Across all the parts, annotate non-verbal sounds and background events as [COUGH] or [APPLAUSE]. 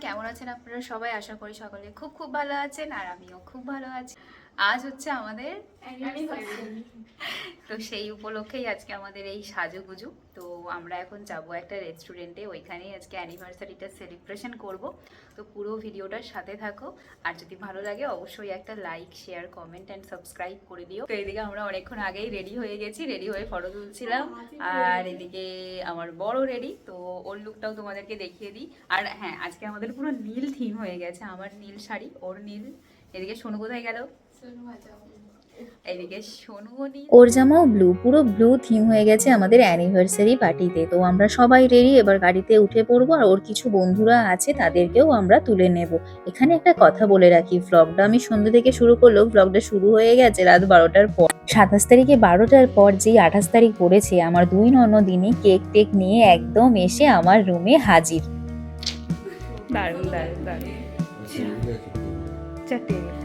কেমন আছেন আপনারা সবাই? আশা করি সকলে খুব খুব ভালো আছেন আর আমিও খুব ভালো আছি। আজ হচ্ছে আমাদের তো সেই উপলক্ষেই আজকে আমাদের এই সাজুগুজু। তো আমরা এখন যাব একটা রেস্টুরেন্টে ওইখানেই আজকে অ্যানিভার্সারিটা সেলিব্রেশন করব। তো পুরো ভিডিওটার সাথে থাকো। আর যদি ভালো লাগে অবশ্যই একটা like share comment and subscribe করে দিও। তো এদিকে আমরা অনেকক্ষণ আগেই রেডি হয়ে গেছি রেডি হয়ে ফটো তুলছিলাম। আর এদিকে আমার বড় রেডি তো ওর লুকটাও তোমাদেরকে দেখিয়ে দিই। আর হ্যাঁ আজকে আমাদের পুরো নীল থিম হয়ে গেছে আমার নীল শাড়ি ওর নীল। এদিকে সোনু কোথায় গেল? ওর জামাও ব্লু পুরো ব্লু থিম হয়ে গেছে আমাদের অ্যানিভার্সারি পার্টিতে তো আমরা সবাই রেডি এবার গাড়িতে উঠে পড়ব আর ওর কিছু বন্ধুরা আছে তাদেরকেও আমরা তুলে নেব। এখানে একটা কথা বলে রাখি ভ্লগটা আমি সন্ধ্যে থেকে শুরু করলেও ভ্লগটা শুরু হয়ে গেছে রাত বারোটার পর। সাতাশ তারিখে বারোটার পর যেই আঠাশ তারিখ পড়েছে আমার দুই ননদিনই কেক টেক নিয়ে একদম এসে আমার রুমে হাজির। দারুণ দারুণ দারুণ। চারটে।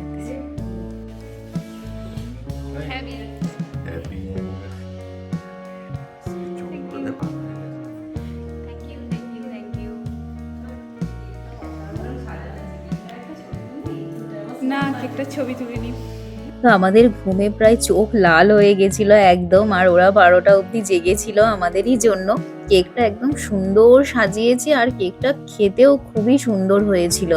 না কেকটা ছবি তুলে নি তো আমাদের ঘুমে প্রায় চোখ লাল হয়ে গেছিল একদম, আর ওরা বারোটা অব্দি জেগেছিল আমাদেরই জন্য। কেকটা একদম সুন্দর সাজিয়েছি আর কেকটা খেতেও খুবই সুন্দর হয়েছিল।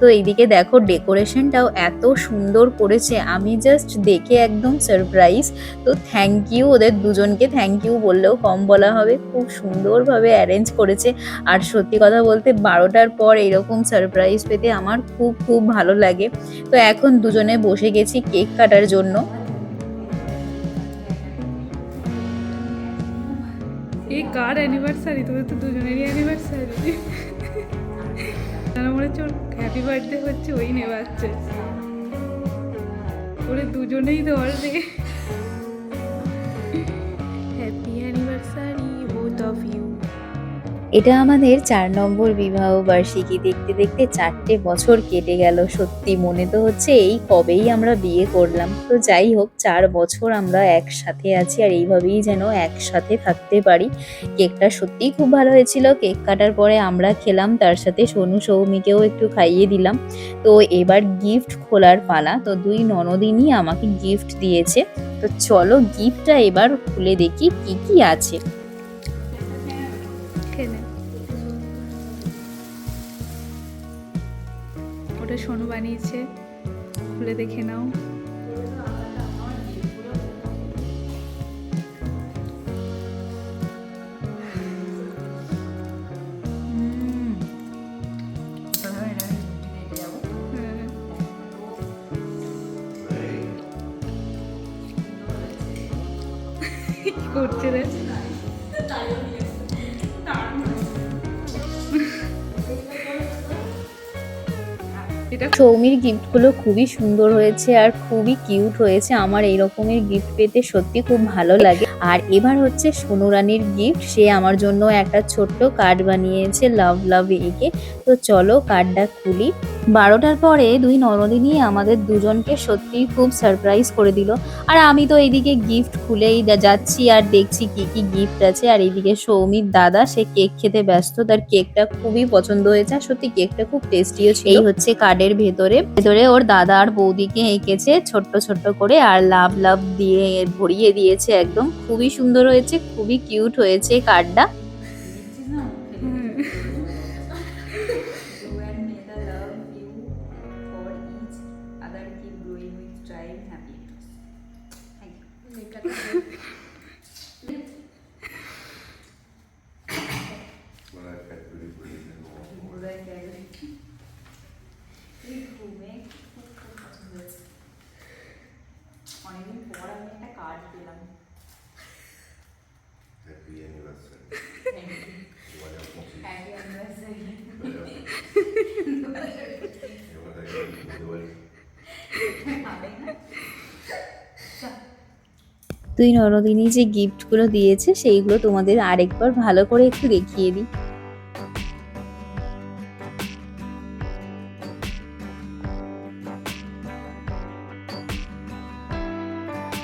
তো এইদিকে দেখো ডেকোরেশনটাও এত সুন্দর করেছে। আমি জাস্ট দেখে একদম সারপ্রাইজ তো থ্যাংক ইউ ওদের দুজনকে থ্যাংক ইউ বললেও কম বলা হবে। খুব সুন্দরভাবে অ্যারেঞ্জ করেছে। আর সত্যি কথা বলতে বারোটার পর এরকম সারপ্রাইজ পেতে আমার খুব খুব ভালো লাগে। তো এখন দুজনে বসে গেছি কেক কাটার জন্য। এই কার অ্যানিভার্সারি তোদের তো দুজনেরই অ্যানিভার্সারি তারা মনে হচ্ছে ওর হ্যাপি বার্থডে হচ্ছে, ওই নেবাচ্ছে। ওরে দুজনেই ধরবে এটা আমাদের চার নম্বর বিবাহ বার্ষিকী। দেখতে দেখতে চারটে বছর কেটে গেল, সত্যি মনে তো হচ্ছে এই কবেই আমরা বিয়ে করলাম। তো যাই হোক, চার বছর আমরা একসাথে আছি আর এইভাবেই যেন একসাথে থাকতে পারি। কেকটা সত্যিই খুব ভালো হয়েছিল, কেক কাটার পরে আমরা খেলাম, তার সাথে সোনু সৌমিকেও একটু খাইয়ে দিলাম। তো এবার গিফট খোলার পালা, তো দুই ননদিনই আমাকে গিফট দিয়েছে। তো চলো গিফটটা এবার খুলে দেখি কি কি আছে। ওটা সোনু বানিয়েছে। খুলে দেখে নাও। হ্যাঁ। কি করছে রে? এটা সৌমির গিফটগুলো খুবই সুন্দর হয়েছে আর খুবই কিউট হয়েছে। আমার এই রকমের গিফট পেতে সত্যি খুব ভালো লাগে। আর এবার হচ্ছে সোনু রানীর গিফট সে আমার জন্য একটা ছোট্ট কার্ড বানিয়েছে লাভ লাভ এঁকে। তো চলো কার্ডটা খুলি। বারোটার পরে দুই নরদিনই আমাদের দুজনকে সত্যিই খুব সারপ্রাইজ করে দিল। আর আমি তো এইদিকে গিফট খুলেই যাচ্ছি আর দেখছি কি কি গিফট আছে। আর এইদিকে সৌমির দাদা, সে কেক খেতে ব্যস্ত। তার কেকটা খুবই পছন্দ হয়েছে। আর সত্যি কেকটা খুব টেস্টিও ছিল। এই হচ্ছে কার্ডের ভেতরে। ভেতরে ওর দাদা আর বৌদিকে এঁকেছে ছোট্ট ছোট্ট করে। আর লাভ লাভ দিয়ে ভরিয়ে দিয়েছে একদম খুবই সুন্দর হয়েছে খুবই কিউট হয়েছে কার্ডটা [LAUGHS] Thank Voilà, দুই নরদিনী যে গিফটগুলো দিয়েছে সেইগুলো তোমাদের আরেকবার ভালো করে একটু দেখিয়ে দিই।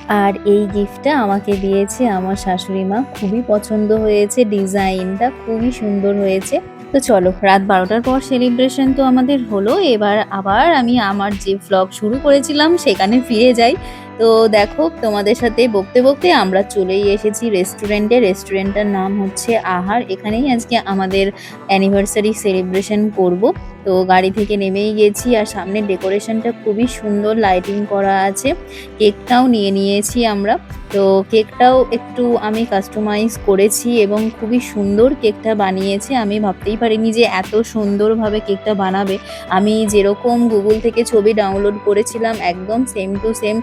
আর এই গিফটটা আমাকে দিয়েছে আমার শাশুড়ি মা। খুবই পছন্দ হয়েছে, ডিজাইনটা খুবই সুন্দর হয়েছে। তো চলো, রাত বারোটার পর সেলিব্রেশন তো আমাদের হলো। এবার আবার আমি আমার যে ভ্লগ শুরু করেছিলাম, সেখানে ফিরে যাই। তো দেখো, তোমাদের সাথে বকতে বকতে আমরা চলেই এসেছি রেস্টুরেন্টে রেস্টুরেন্টটার নাম হচ্ছে আহার। এখানেই আজকে আমাদের অ্যানিভার্সারি সেলিব্রেশন করব। তো গাড়ি থেকে নেমেই গেছি আর সামনে ডেকোরেশনটা খুবই সুন্দর লাইটিং করা আছে। কেকটাও নিয়ে নিয়েছি আমরা। তো কেকটাও একটু আমি কাস্টমাইজ করেছি এবং খুবই সুন্দর কেকটা বানিয়েছে। আমি ভাবতেই পারিনি যে এত সুন্দরভাবে কেকটা বানাবে। আমি যেরকম গুগল থেকে ছবি ডাউনলোড করেছিলাম, একদম সেম টু সেম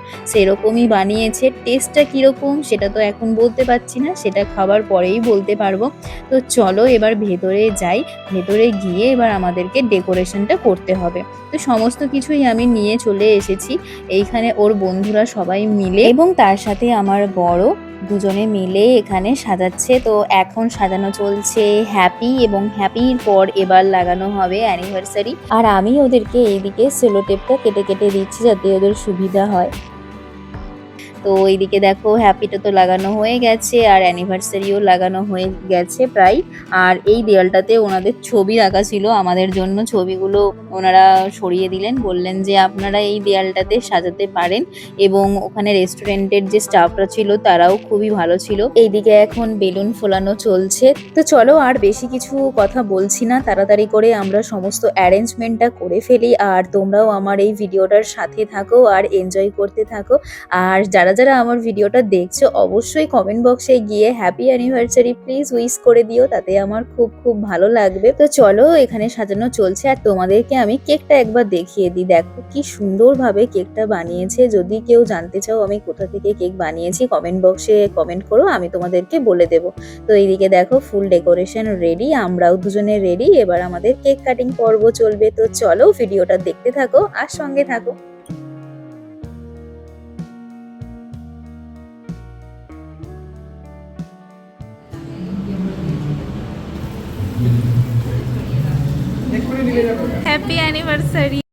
সেরকমই বানিয়েছে। টেস্টটা কীরকম সেটা তো এখন বলতে পারছি না, সেটা খাবার পরেই বলতে পারব। তো চলো এবার ভেতরে যাই, ভেতরে গিয়ে এবার আমাদেরকে ডেকোরেশনটা করতে হবে। তো সমস্ত কিছুই আমি নিয়ে চলে এসেছি। এইখানে ওর বন্ধুরা সবাই মিলে এবং তার সাথে আমার বড় দুজনে মিলে এখানে সাজাচ্ছে। তো এখন সাজানো চলছে হ্যাপি এবং হ্যাপির পর এবার লাগানো হবে অ্যানিভার্সারি আর আমি ওদেরকে এইদিকে সেলো টেপটা কেটে কেটে দিচ্ছি যাতে ওদের সুবিধা হয়। তো এইদিকে দেখো হ্যাপিটা তো লাগানো হয়ে গেছে আর অ্যানিভার্সারিও লাগানো হয়ে গেছে প্রায়। আর এই দেয়ালটাতে ওনাদের ছবি রাখা ছিল, আমাদের জন্য ছবিগুলো ওনারা সরিয়ে দিলেন, বললেন যে আপনারা এই দেয়ালটাতে সাজাতে পারেন এবং ওখানে রেস্টুরেন্টের যে স্টাফরা ছিল তারাও খুবই ভালো ছিল। এইদিকে এখন বেলুন ফোলানো চলছে। তো চলো আর বেশি কিছু কথা বলছি না, তাড়াতাড়ি করে আমরা সমস্ত অ্যারেঞ্জমেন্টটা করে ফেলি। আর তোমরাও আমার এই ভিডিওটার সাথে থাকো আর এনজয় করতে থাকো। আর যারা যারা আমার ভিডিওটা দেখছ, অবশ্যই কমেন্ট বক্সে গিয়ে হ্যাপি অ্যানিভার্সারি প্লিজ উইশ করে দিও, তাতে আমার খুব খুব ভালো লাগবে। তো চলো, এখানে সাজানো চলছে, আর তোমাদেরকে আমি কেকটা একবার দেখিয়ে দিই। দেখো কি সুন্দরভাবে কেকটা বানিয়েছে। যদি কেউ জানতে চাও আমি কোথা থেকে কেক বানিয়েছি কমেন্ট বক্সে কমেন্ট করো, আমি তোমাদেরকে বলে দেবো। তো এইদিকে দেখো ফুল ডেকোরেশন রেডি আমরাও দুজনে রেডি এবার আমাদের কেক কাটিং পর্ব চলবে। তো চলো, ভিডিওটা দেখতে থাকো, আর সঙ্গে থাকো। হ্যাপি অ্যানিভার্সারি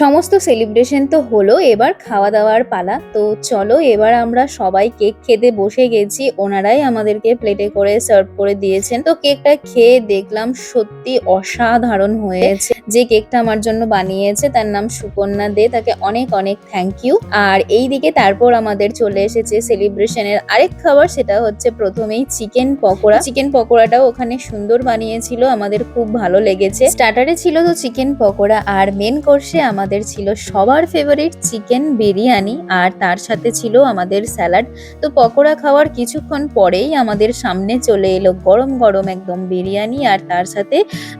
সমস্ত সেলিব্রেশন তো হলো, এবার খাওয়া দাওয়ার পালা। তো চলো, এবার আমরা সবাই কেক খেতে বসে গেছি। ওনারাই আমাদেরকে প্লেটে করে সার্ভ করে দিয়েছেন। তো কেকটা খেয়ে দেখলাম সত্যি অসাধারণ হয়েছে। যে কেকটা আমার জন্য বানিয়েছে, তার নাম সুকন্যা দে, তাকে অনেক অনেক থ্যাংক ইউ আর এই দিকে তারপর আমাদের চলে এসেছে সেলিব্রেশনের আরেক খাবার, সেটা হচ্ছে প্রথমেই চিকেন পকোড়া। চিকেন পকোড়াটাও ওখানে সুন্দর বানিয়েছিল, আমাদের খুব ভালো লেগেছে। স্টার্টারে ছিল তো চিকেন পকোড়া, আর মেন কোর্সে আমাদের ছিল সবার ফেভারিট চিকেন বিরিয়ানি আর তার সাথে ছিল আমাদের স্যালাড তো পকোড়া খাওয়ার কিছুক্ষণ পরেই আমাদের সামনে চলে এলো গরম গরম একদম বিরিয়ানি আর তার সাথে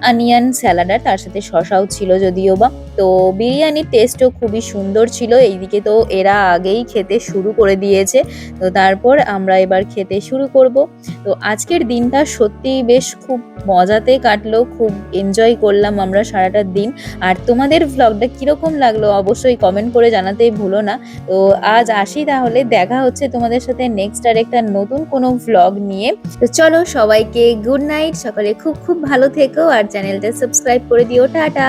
আনিয়ান স্যালাড আর তার সাথে শশাও ছিল যদিও বা। তো বিরিয়ানির টেস্টও খুবই সুন্দর ছিল, এইদিকে তো এরা আগেই খেতে শুরু করে দিয়েছে। তো তারপর আমরা এবার খেতে শুরু করব। তো আজকের দিনটা সত্যিই বেশ খুব মজাতে কাটলো, খুব এনজয় করলাম আমরা সারাটা দিন। আর তোমাদের ভ্লগটা কীরকম লাগল অবশ্যই কমেন্ট করে জানাতেই ভুলো না। তো আজ আসি তাহলে, দেখা হচ্ছে তোমাদের সাথে নেক্সট আর একটা নতুন কোনো ভ্লগ নিয়ে। তো চলো সবাইকে গুড নাইট সকালে খুব খুব ভালো থেকো আর চ্যানেলটা সাবস্ক্রাইব করে দিও, টাটা।